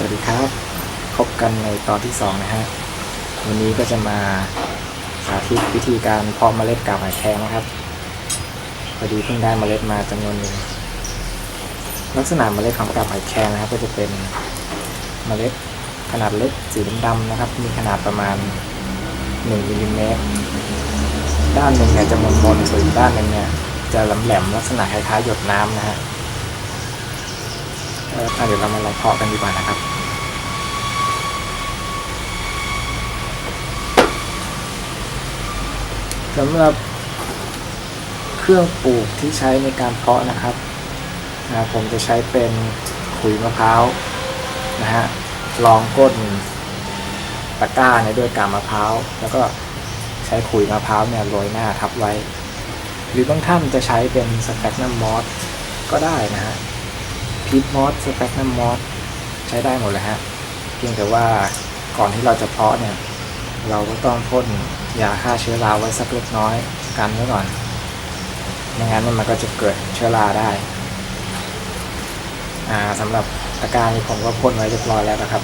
สวัสดีครับ พบกันในตอนที่ 2 นะฮะ วันนี้ก็จะมาสาธิตวิธีการเพาะเมล็ดกาบหอยแครงนะครับ พอดีเพิ่งได้เมล็ดมาจำนวนหนึ่ง ลักษณะเมล็ดของกาบหอยแครงนะครับ ก็จะเป็นเมล็ดขนาดเล็กสีดำๆนะครับ มีขนาดประมาณ1มิลลิเมตร ด้านหนึ่งเนี่ยจะมนๆส่วนอีกด้านหนึ่งเนี่ยจะแหลมๆลักษณะคล้ายๆหยดน้ำนะฮะเดี๋ยวเรามาลองเพาะกันดีกว่านะครับ สำหรับเครื่องปลูกที่ใช้ในการเพาะนะครับนะผมจะใช้เป็นขุยมะพร้าวนะฮะรองก้นตะกร้าเนี่ยด้วยกาบมะพร้าวแล้วก็ใช้ขุยมะพร้าวเนี่ยโรยหน้าทับไว้ หรือบางท่านจะใช้เป็นสแปกนัมมอสก็ได้นะฮะพีทมอสสเปกนัมมอสใช้ได้หมดเลยฮะเพียงแต่ว่าก่อนที่เราจะเพาะเนี่ย เราก็ต้องพ่น ยาฆ่าเชื้อราไว้สักเล็กน้อยกันไว้ก่อนไม่งั้นมันก็จะเกิดเชื้อราได้อาสำหรับตะกร้ารนี้ผมก็พ่นไว้เรียบร้อยแล้วนะครับ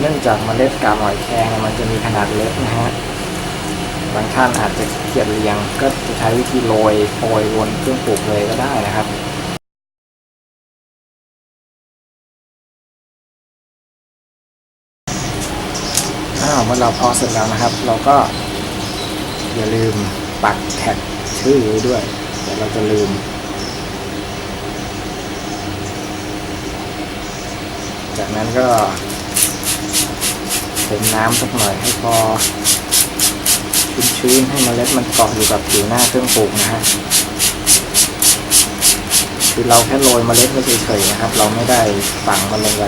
เนื่องจากเมล็ดกาบหอยแครงมันจะมีขนาดเล็กนะฮะบางท่านอาจจะเกียจเรียงก็จะใช้วิธีโรยโปรยวนเครื่องปลูกเลยก็ได้นะครับาวเมื่อเราพอเสร็จแล้วนะครับ เราก็ อย่าลืมปักแท็กชื่อไว้ด้วย เดี๋ยวเราจะลืม จากนั้นก็เติมน้ำสักหน่อยให้พอชื้นๆให้เมล็ดมันเกาะอยู่กับผิวหน้าเครื่องปลูกนะฮะคือเราแค่โรยเมล็ดไว้เฉยๆนะครับ เราไม่ได้ฝังมันลงไป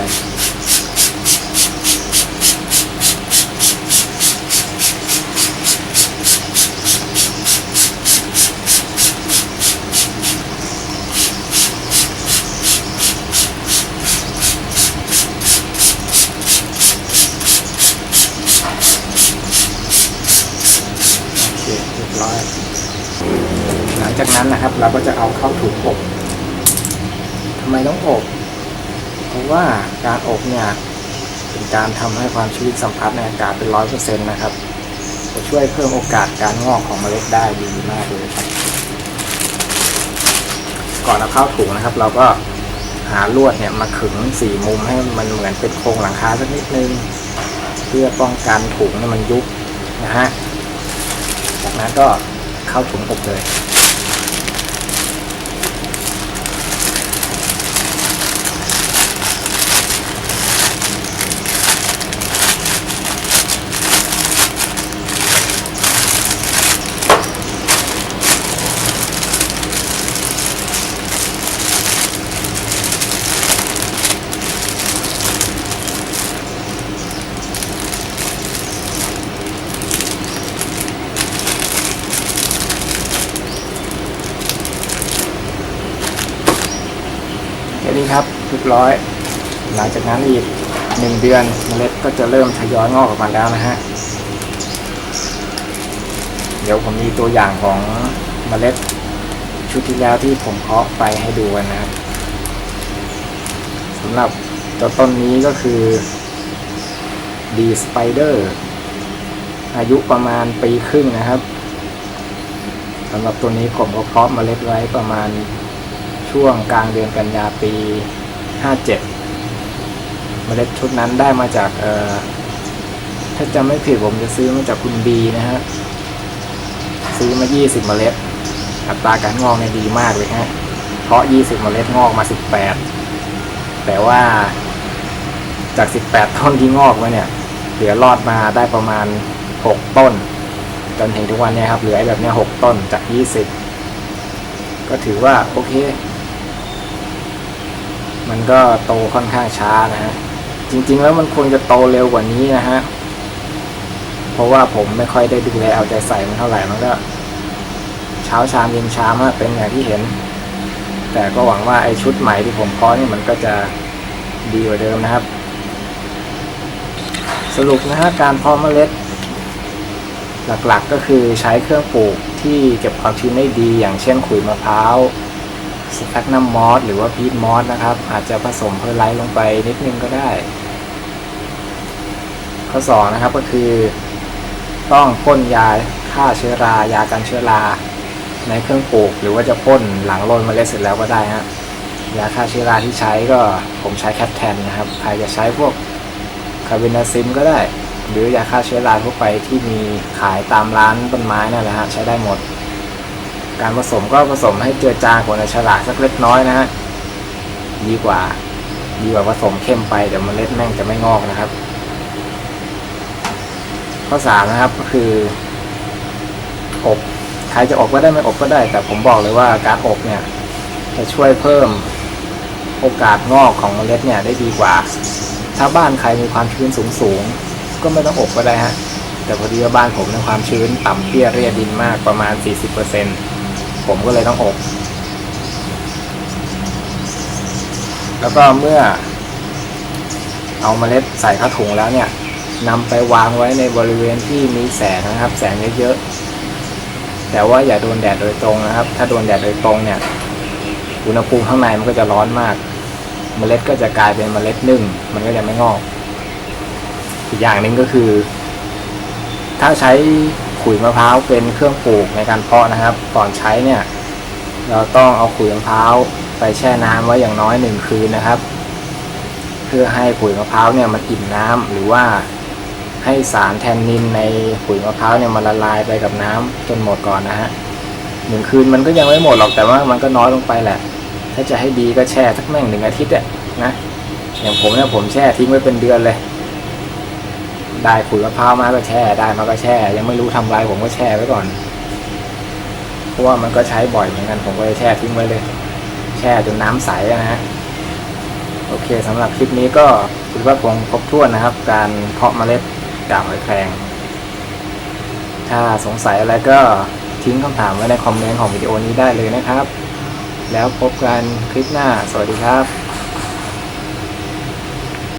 โอเคเรียบร้อย หลัง จากนั้นนะครับ เราก็จะเอาเข้าถุงอบทำไมต้องอบ เพราะว่าการอบเนี่ยเป็นการทำให้ความชื้นสัมผัสในอากาศเป็นร้อยเปอร์เซ็นต์นะครับ จะช่วยเพิ่มโอกาสการงอกของเมล็ดได้ดีมากเลยครับ ก่อนเอาเข้าถุงนะครับ เราก็หาลวดเนี่ยมาขึงสี่มุมให้มันเหมือนเป็นโครงหลังคาสักนิดนึง เพื่อป้องกันถุงเนี่ยมันยุบนะฮะ จากนั้นก็เข้าถุงอบเลย เรียบร้อย หลังจากนั้นอีกหนึ่งเดือนเมล็ดก็จะเริ่มทยอยงอกออกมาแล้วนะฮะ เดี๋ยวผมมีตัวอย่างของเมล็ดชุดที่แล้วที่ผมเพาะไปให้ดูกันนะครับสำหรับตัวต้นนี้ก็คือดีสไปเดอร์อายุประมาณปีครึ่งนะครับสำหรับตัวนี้ผมก็เพาะเมล็ดไว้ประมาณช่วงกลางเดือนกันยาปี 57 เมล็ดชุดนั้นได้มาจากเอ่อถ้าจำไม่ผิดผมจะซื้อมาจากคุณบีนะฮะ ซื้อมา 20 เมล็ด อัตราการงอกเนี่ยดีมากเลยฮะ เพราะ 20 เมล็ดงอกมา 18 แต่ว่าจาก 18 ต้นที่งอกมาเนี่ย เหลือรอดมาได้ประมาณ 6 ต้น จนถึงทุกวันเนี้ครับ เหลือแบบเนี้ย6ต้นจาก 20 ก็ถือว่าโอเค มันก็โตค่อนข้างช้านะฮะจริง ๆ แล้วมันควรจะโตเร็วกว่านี้นะฮะเพราะว่าผมไม่ค่อยได้ดูแลเอาใจใส่มันเท่าไหร่มันก็ เช้าชามเย็นชามากเป็นอย่างที่เห็น แต่ก็หวังว่าไอ้ชุดใหม่ที่ผมเพาะนี่มันก็จะดีกว่าเดิมนะครับ สรุปนะฮะการเพาะเมล็ด หลักๆก็คือใช้เครื่องปลูกที่เก็บความชื้นได้ดี อย่างเช่นขุยมะพร้าว สแต็กนัมมอสหรือว่าพีทมอสนะครับ อาจจะผสมเพอร์ไลท์ลงไปนิดนึงก็ได้ ข้อสองนะครับก็คือ ต้องพ่นยาฆ่าเชื้อรายากันเชื้อราในเครื่องปลูก หรือว่าจะพ่นหลังโรยเมล็ดเสร็จแล้วก็ได้ฮะยาฆ่าเชื้อราที่ใช้ก็ผมใช้แคปแทนนะครับใครจะใช้พวกคาร์บินาซิมก็ได้ หรือยาฆ่าเชื้อราทั่วไปที่มีขายตามร้านต้นไม้นั่นแหละฮะใช้ได้หมด การผสมก็ผสมให้เจือจางกว่าในฉลากสักเล็กน้อยนะฮะดีกว่า ดีกว่าผสมเข้มไปเดี๋ยวเมล็ดแม่งจะไม่งอกนะครับ ข้อสามนะครับก็คือ อบใครจะอบก็ได้ไม่อบก็ได้ แต่ผมบอกเลยว่าการอบเนี่ย จะช่วยเพิ่มโอกาสงอกของเมล็ดเนี่ยได้ดีกว่า ถ้าบ้านใครมีความชื้นสูงสูงๆก็ไม่ต้องอบก็ได้ฮะแต่พอดีว่าบ้านผมในความชื้นต่ำเตี้ยเรียดินมากประมาณ 40% ผมก็เลยต้องอบ แล้วก็เมื่อ เอาเมล็ดใส่ข้าถุงแล้วเนี่ยนำไปวางไว้ในบริเวณที่มีแสงนะครับ แสงเยอะๆแต่ว่าอย่าโดนแดดโดยตรงนะครับ ถ้าโดนแดดโดยตรงเนี่ยอุณหภูมิข้างในมันก็จะร้อนมาก เมล็ดก็จะกลายเป็นเมล็ดนึ่งมันก็จะไม่งอก อีกอย่างหนึ่งก็คือ ถ้าใช้ ขุยมะพร้าวเป็นเครื่องปลูกในการเพาะนะครับ ก่อนใช้เนี่ย เราต้องเอาขุยมะพร้าวไปแช่น้ำไว้อย่างน้อยหนึ่งคืนนะครับ เพื่อให้ขุยมะพร้าวเนี่ยมันอิ่มน้ำหรือว่าให้สารแทนนินในขุยมะพร้าวเนี่ยมันละลายไปกับน้ำจนหมดก่อนนะฮะหนึ่งคืนมันก็ยังไม่หมดหรอกแต่ว่ามันก็น้อยลงไปแหละ ถ้าจะให้ดีก็แช่สักแม่งหนึ่งอาทิตย์อะนะอย่างผมเนี่ยผมแช่ทิ้งไว้เป็นเดือนเลย ได้ขุยมะพร้าวมาก็แช่ได้มาก็แช่ ยังไม่รู้ทำไรผมก็แช่ไว้ก่อน เพราะว่ามันก็ใช้บ่อยเหมือนกันผมก็เลยแช่ทิ้งไว้เลย แช่จนน้ำใสนะฮะโอเคสำหรับคลิปนี้ก็คิดว่าคงครบถ้วนนะครับ การเพาะเมล็ดกาบหอยแครงถ้าสงสัยอะไรก็ทิ้งคำถามไว้ในคอมเมนต์ของวิดีโอนี้ได้เลยนะครับ แล้วพบกันคลิปหน้า สวัสดีครับ